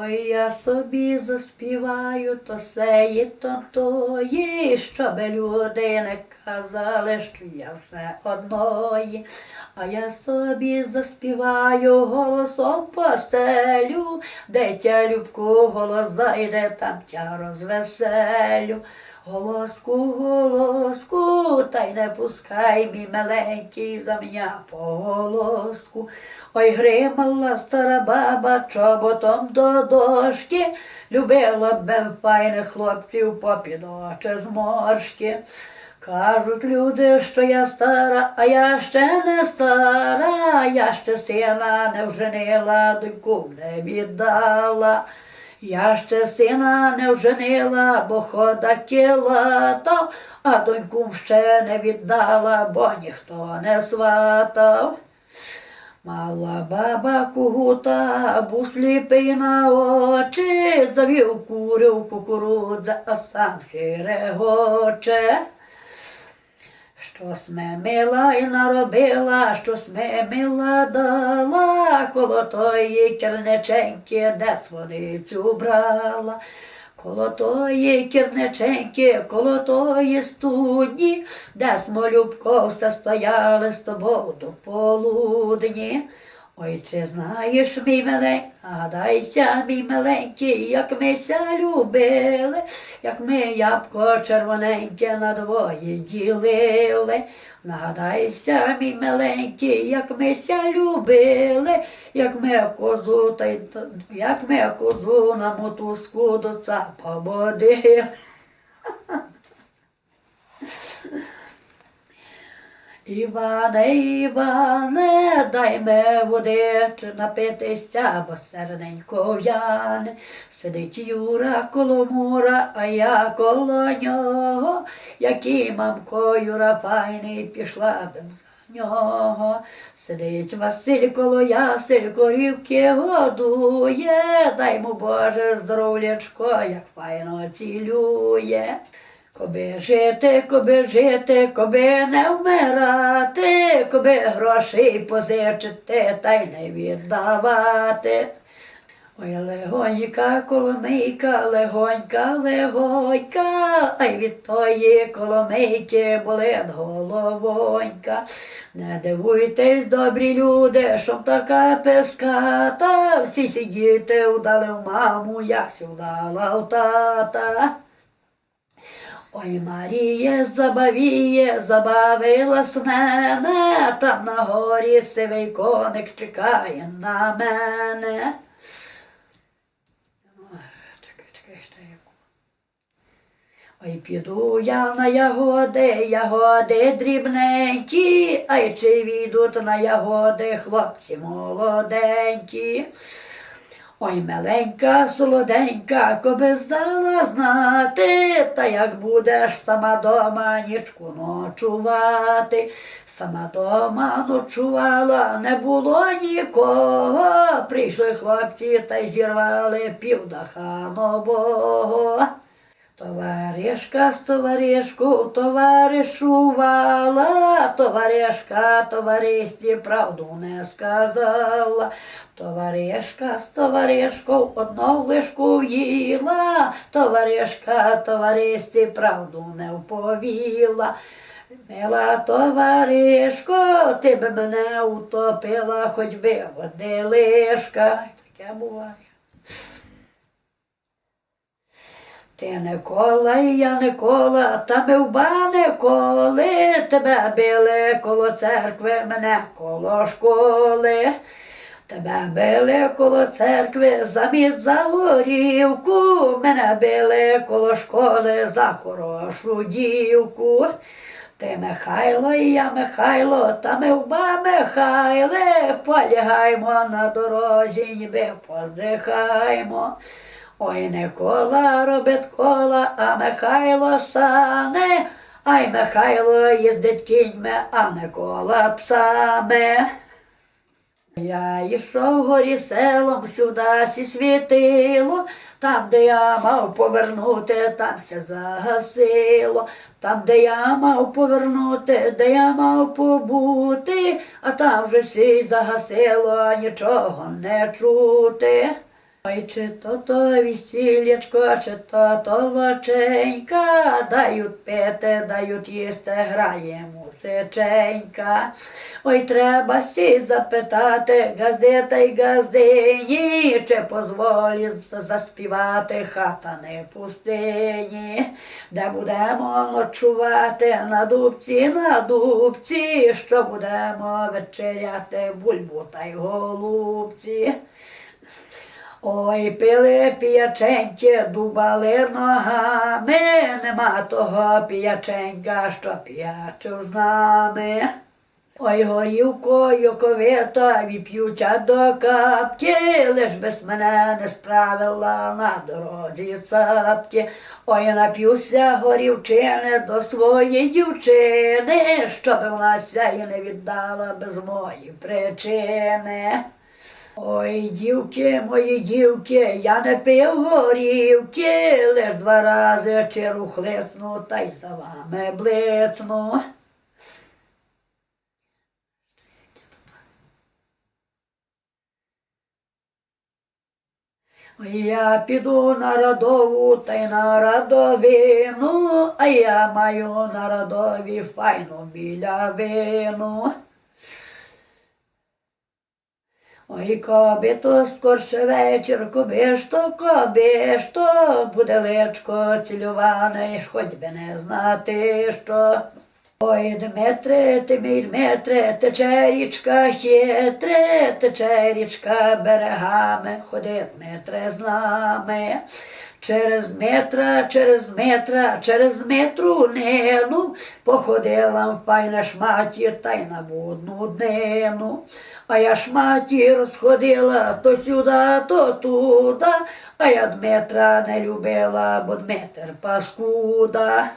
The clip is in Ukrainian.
Ой, я собі заспіваю то сеї, то тої, щоб люди не казали, що я все одної. А я собі заспіваю голосом постелю, де тя любку голос зайде, там тя розвеселю. Голоску, голоску, та й не пускай мій миленький за мене по голоску. Ой, гримала стара баба чоботом до дошки, любила б файних хлопців попід очі зморшки. Кажуть люди, що я стара, а я ще не стара, я ще сина не вженила, доньку не віддала. Я ще сина не вженила, бо хода кілатав, а доньку ще не віддала, бо ніхто не сватав. Мала баба кугута, був сліпий на очі, завів курив кукурудза, а сам сірегоче. Щось ми мила і наробила, щось ми мила дала, коло тої керниченьки, де сводицю брала. Коло тої кірниченьки, коло тої студні, де смолюбко все стояли з тобою до полудні. Ой, чи знаєш, мій миленький, нагадайся, мій миленький, як ми ся любили, як ми ябко червоненьке на двоє ділили. Нагадайся, мій миленький, як ми ся любили, як ми козу, та й як ми козу на мотузку до цапа водили. Іване, Іване, дай ме води напитися, бо серденько в'яне. Сидить Юра коло мура, а я коло нього, який мамко Юра файний, пішла б за нього. Сидить Василь коло ясель, корівки годує, дай му Боже здоров'ячко, як файно цілює. Коби жити, коби жити, коби не вмирати, коби грошей позичити та й не віддавати. Ой, легонька, коломийка, легонька, легонька, ай від тої коломийки болить головонька. Не дивуйтесь, добрі люди, що така песката, всі сидіти вдали в маму, я сі вдала в тата. Ой, Маріє, забавіє, забавилась мене, там на горі сивий коник чекає на мене. Ой, піду я на ягоди, ягоди дрібненькі, ай чи війдуть на ягоди хлопці молоденькі. Ой, миленька, солоденька, коби здала знати, та як будеш сама дома нічку ночувати. Сама дома ночувала, не було нікого. Прийшли хлопці та й зірвали півдаха нового. Товаришка з товаришку товаришувала, товаришка товаристві правду не сказала. Товаришка з товаришкою одну лишку їла, товаришка товаристві правду не вповіла. Мила товаришко, ти б мене утопила, хоч би води лишка. Таке буває. Ти не кола, і я не кола, та ми в бане коли тебе били коло церкви, мене коло школи. Тебе били коло церкви за мід за горівку, мене били коло школи за хорошу дівку. Ти Михайло, і я Михайло, та ми вба Михайле, полягаймо на дорозі, ніби поздихаймо. Ой, не кола робить кола, а Михайло сане, ай Михайло їздить кіньми, а не кола псами. Я йшов горі селом, сюди світило, там, де я мав повернути, там все загасило, там, де я мав повернути, де я мав побути, а там вже сі загасило, нічого не чути. Ой, чи то то весілячко, чи то то лоченька, дають пити, дають їсти, грає мусиченька. Ой, треба сі запитати газета й газині, чи позволить заспівати хата не пустині, де будемо ночувати? На дубці, на дубці, що будемо вечеряти? Бульбу та й голубці. Ой, пили п'яченьки, дубали ногами, нема того п'яченька, що п'ячив з нами. Ой, горівкою ковита віп'юча до капки, лиш без мене не справила на дорозі цапки. Ой, нап'юся горівчини до своєї дівчини, щоб вона ся й не віддала без моєї причини. Ой, дівки, мої дівки, я не пив горівки, лиш два рази чиру хлесну, та й за вами блицну. Я піду на радову та й на радовину, а я маю на радові файну білявину. Ой, коби то скорше вечір, коби ж то, коби ж то, буде личко цілюване, хоч би не знати що. Ой, Дмитре, ти мій Дмитре, тече річка хитре, тече річка берегами, ходи, Дмитре, з нами. Через метра, через метра, через метру нину походила в файне шматі та й на будну днину. А я шматі розходила то сюди, то туди, а я Дмитра не любила, бо Дмитр паскуда.